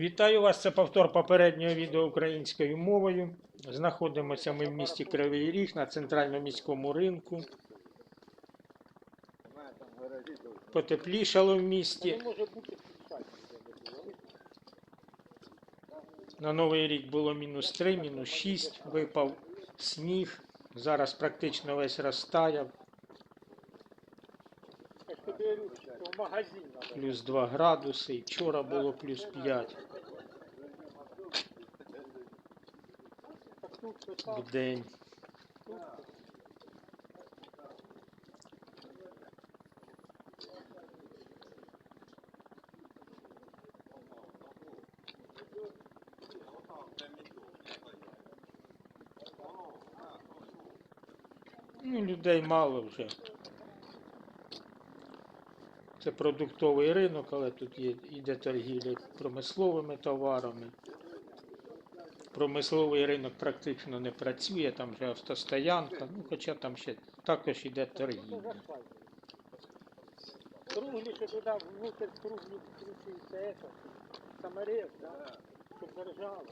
Вітаю вас! Це повтор попереднього відео українською мовою. Знаходимося ми в місті Кривий Ріг на центральному міському ринку. Потеплішало в місті. На Новий рік було мінус 3, мінус 6, випав сніг. Зараз практично весь розтаяв, плюс 2 градуси, і вчора було плюс 5 Так тут що в день. Ну, людей мало вже. Це продуктовий ринок, але тут є, іде торгівля промисловими товарами. Промисловий ринок практично не працює, там вже автостоянка, ну хоча там ще також що торгівля. Круглі, що туди внутрь круглі включується это, саморез, да? Щоб держало.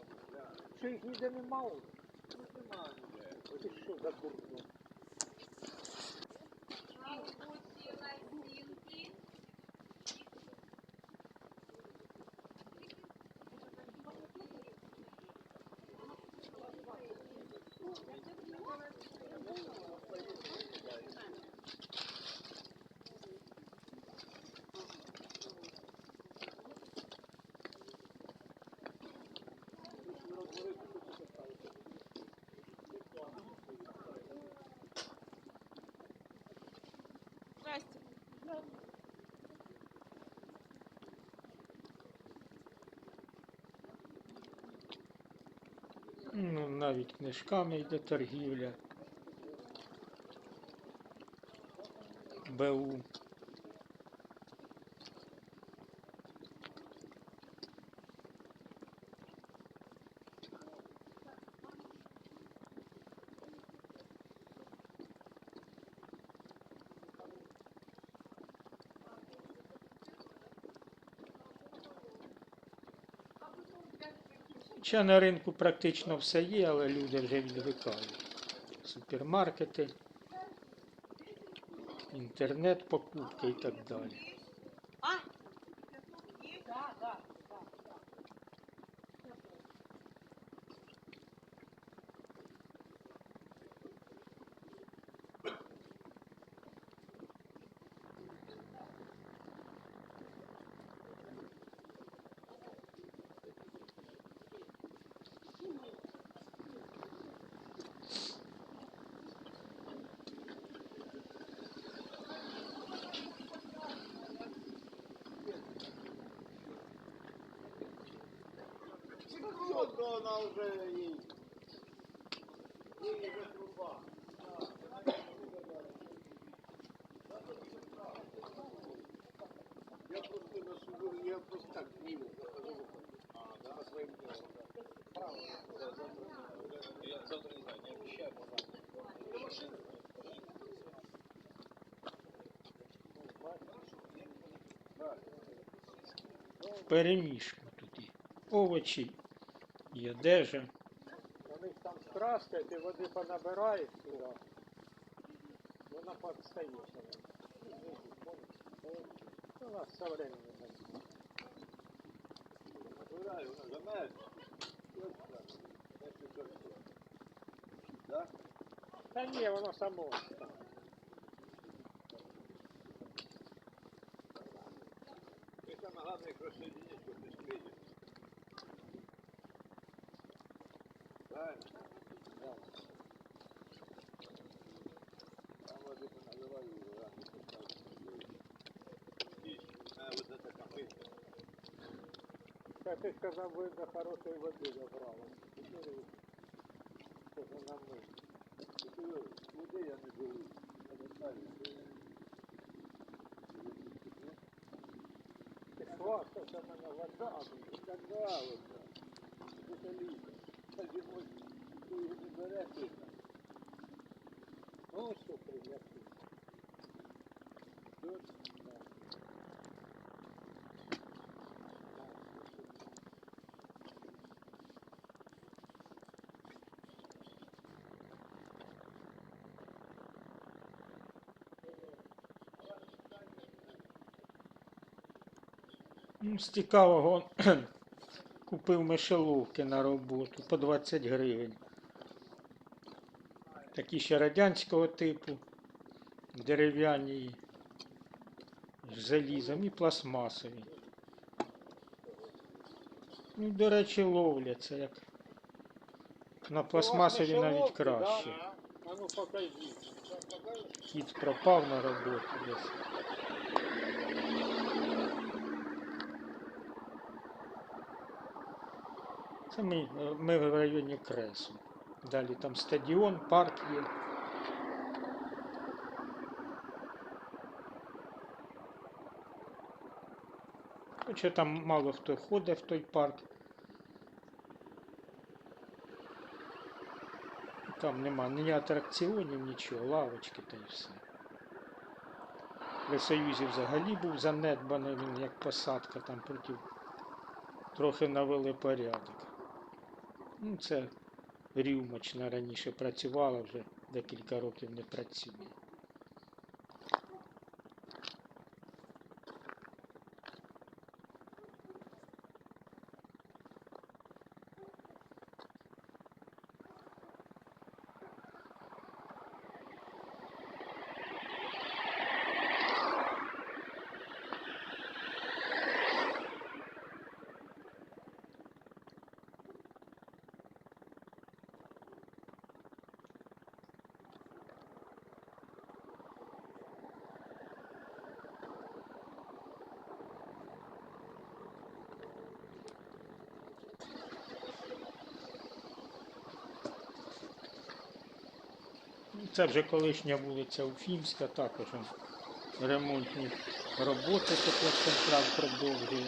Що їх ніде нема? уже? Ти що за курку? Здрасте. Ну, навіть книжками йде торгівля. БУ. Ще на ринку практично все є, але люди вже відвикають. Супермаркети, інтернет, покупки і так далі. Вона вже їй. Їй вже труба. Я просто на суду, я просто так мимо прохожу. А, да. Да, завтра. Я завтра не знаю, не обещаю, но До машины. Перемішку тут і овочі, і одежа. У них там страшка, ти води понабираєш туди. Вона подстає. У нас со временем. Выбирай, вона замерз. Да? Та ні, воно само. И самое главное, их рассоединить, Та ти сказав, видно, хорошої води забрали. Це ж нам ми. Это людей я не беру. Я не знаю. Ти хвастав, що в мене вода. Когда вот, да. Это з цікавого купив мишеловки на роботу по 20 гривень. Такі ще радянського типу, дерев'яні з залізом і пластмасові. Ну, до речі, ловляться як. На пластмасові навіть краще. Ну. Кіт пропав на роботу десь. Це ми, е, ми в районі Кресу. Далі там стадіон, парк є. Хоча там мало хто ходить в той парк. Там нема ні атракціонів, нічого, лавочки та й все. При Союзі взагалі був занедбаний він як посадка, там проти трохи навели порядок. Ну, це рівмочна раніше працювала, вже декілька років не працює. Це вже колишня вулиця Уфімська, також ремонтні роботи теплоцентрал продовжує.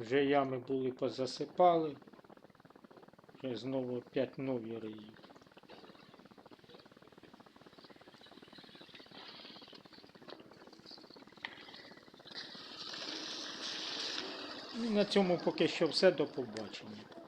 Вже ями були позасипали, вже знову опять нові риють. І на цьому поки що все до побачення.